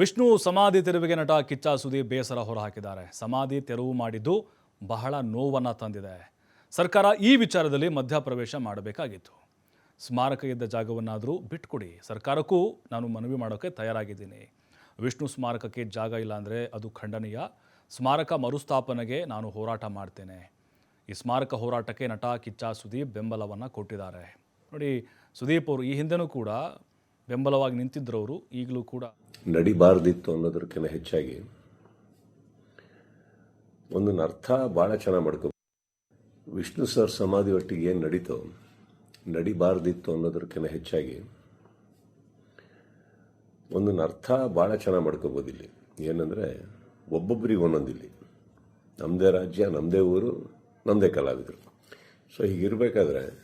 ವಿಷ್ಣು ಸಮಾಧಿ ತೆರವಿಗೆ ನಟ ಕಿಚ್ಚ ಸುದೀಪ್ ಬೇಸರ ಹೊರಹಾಕಿದ್ದಾರೆ. ಸಮಾಧಿ ತೆರವು ಮಾಡಿದ್ದು ಬಹಳ ನೋವನ್ನು ತಂದಿದೆ. ಸರ್ಕಾರ ಈ ವಿಚಾರದಲ್ಲಿ ಮಧ್ಯಪ್ರವೇಶ ಮಾಡಬೇಕಾಗಿತ್ತು. ಸ್ಮಾರಕ ಇದ್ದ ಜಾಗವನ್ನಾದರೂ ಬಿಟ್ಕೊಡಿ. ಸರ್ಕಾರಕ್ಕೂ ನಾನು ಮನವಿ ಮಾಡೋಕ್ಕೆ ತಯಾರಾಗಿದ್ದೀನಿ. ವಿಷ್ಣು ಸ್ಮಾರಕಕ್ಕೆ ಜಾಗ ಇಲ್ಲ ಅಂದರೆ ಅದು ಖಂಡನೀಯ. ಸ್ಮಾರಕ ಮರುಸ್ಥಾಪನೆಗೆ ನಾನು ಹೋರಾಟ ಮಾಡ್ತೇನೆ. ಈ ಸ್ಮಾರಕ ಹೋರಾಟಕ್ಕೆ ನಟ ಕಿಚ್ಚ ಸುದೀಪ್ ಬೆಂಬಲವನ್ನು ಕೊಟ್ಟಿದ್ದಾರೆ. ನೋಡಿ, ಸುದೀಪ್ ಅವರು ಈ ಹಿಂದೆನೂ ಕೂಡ ಬೆಂಬಲವಾಗಿ ನಿಂತಿದ್ದರವರು ಈಗಲೂ ಕೂಡ. ನಡಿಬಾರ್ದಿತ್ತು ಅನ್ನೋದಕ್ಕಿಂತ ಹೆಚ್ಚಾಗಿ ಒಂದು ಅರ್ಥ ಭಾಳ ಚೆನ್ನಾಗಿ ಮಾಡ್ಕೋ ವಿಷ್ಣು ಸರ್ ಸಮಾಧಿ ಒಟ್ಟಿಗೆ ಏನು ನಡೀತೋ ನಡಿಬಾರ್ದಿತ್ತು ಅನ್ನೋದಕ್ಕಿಂತ ಹೆಚ್ಚಾಗಿ ಒಂದು ಅರ್ಥ ಭಾಳ ಚೆನ್ನಾಗಿ ಮಾಡ್ಕೋಬೋದು ಇಲ್ಲಿ. ಏನಂದರೆ ಒಬ್ಬೊಬ್ಬರಿಗೆ ಒಂದೊಂದಿಲ್ಲಿ ನಮ್ಮದೇ ರಾಜ್ಯ ನಮ್ಮದೇ ಊರು ನಮ್ಮದೇ ಕಲಾವಿದರು. ಸೊ ಹೀಗಿರಬೇಕಾದ್ರೆ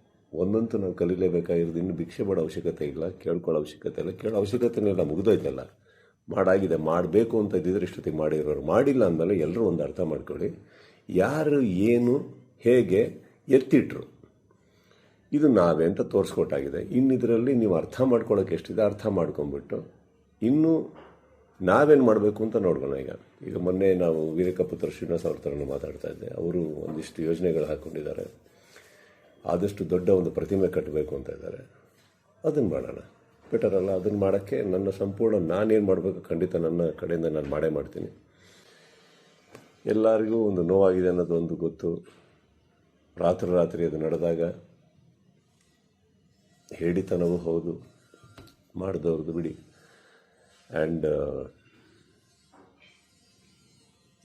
ಒಂದಂತೂ ನಾವು ಕಲೀಲೇಬೇಕಾಗಿರೋದು ಇನ್ನು ಭಿಕ್ಷೆ ಮಾಡೋ ಅವಶ್ಯಕತೆ ಇಲ್ಲ, ಕೇಳ್ಕೊಳ್ಳೋ ಅವಶ್ಯಕತೆ ಇಲ್ಲ. ಕೇಳೋ ಅವಶ್ಯಕತೆನೆಲ್ಲ ಮುಗಿದೋಯ್ತಲ್ಲ. ಮಾಡಾಗಿದೆ, ಮಾಡಬೇಕು ಅಂತ ಇದ್ದಿದ್ರೆ ಇಷ್ಟೊತ್ತಿಗೆ ಮಾಡಿರೋರು. ಮಾಡಿಲ್ಲ ಅಂದಮೇಲೆ ಎಲ್ಲರೂ ಒಂದು ಅರ್ಥ ಮಾಡ್ಕೊಳ್ಳಿ. ಯಾರು, ಏನು, ಹೇಗೆ ಎತ್ತಿಟ್ರು. ಇದು ನಾವೇ ಅಂತ ತೋರಿಸ್ಕೊಟ್ಟಾಗಿದೆ. ಇನ್ನು ಇದರಲ್ಲಿ ನೀವು ಅರ್ಥ ಮಾಡ್ಕೊಳ್ಳೋಕೆ ಎಷ್ಟಿದೆ ಅರ್ಥ ಮಾಡ್ಕೊಂಬಿಟ್ಟು ಇನ್ನೂ ನಾವೇನು ಮಾಡಬೇಕು ಅಂತ ನೋಡ್ಕೊಳ್ಳೋಣ ಈಗ. ಈಗ ಮೊನ್ನೆ ನಾವು ವೀರಕಪುತ್ರ ಶ್ರೀನಿವಾಸ್ ಅವ್ರ ಥರನೂ ಮಾತಾಡ್ತಾ ಇದ್ದೆ. ಅವರು ಒಂದಿಷ್ಟು ಯೋಜನೆಗಳು ಹಾಕ್ಕೊಂಡಿದ್ದಾರೆ. ಆದಷ್ಟು ದೊಡ್ಡ ಒಂದು ಪ್ರತಿಮೆ ಕಟ್ಟಬೇಕು ಅಂತ ಇದ್ದಾರೆ. ಅದನ್ನು ಮಾಡೋಣ. ಬೆಟರ್ ಅಲ್ಲ ಅದನ್ನು ಮಾಡೋಕ್ಕೆ ನನ್ನ ಸಂಪೂರ್ಣ ನಾನೇನು ಮಾಡಬೇಕು ಖಂಡಿತ ನನ್ನ ಕಡೆಯಿಂದ ನಾನು ಮಾಡೇ ಮಾಡ್ತೀನಿ. ಎಲ್ಲರಿಗೂ ಒಂದು ನೋವಾಗಿದೆ ಅನ್ನೋದು ಒಂದು ಗೊತ್ತು. ರಾತ್ರಿ ರಾತ್ರಿ ಅದು ನಡೆದಾಗ ಹೇಳಿತನವೂ ಹೌದು, ಮಾಡಿದವ್ರದ್ದು ಬಿಡಿ. ಆ್ಯಂಡ್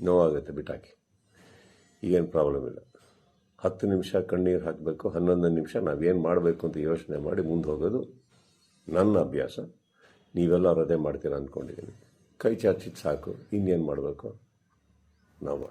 ನೋವಾಗುತ್ತೆ ಬಿಟ್ಟಾಕಿ. ಈಗೇನು ಪ್ರಾಬ್ಲಮ್ ಇಲ್ಲ. ಹತ್ತು ನಿಮಿಷ ಕಣ್ಣೀರು ಹಾಕಬೇಕು, ಹನ್ನೊಂದು ನಿಮಿಷ ನಾವೇನು ಮಾಡಬೇಕು ಅಂತ ಯೋಚನೆ ಮಾಡಿ ಮುಂದೆ ಹೋಗೋದು ನನ್ನ ಅಭ್ಯಾಸ. ನೀವೆಲ್ಲರೂ ಅದೇ ಮಾಡ್ತೀರಾ ಅಂದ್ಕೊಂಡಿದ್ದೀನಿ ಕೈ ಚಾಚಿದ್ದು ಸಾಕು, ಇನ್ನೇನು ಮಾಡಬೇಕು? ನಾವು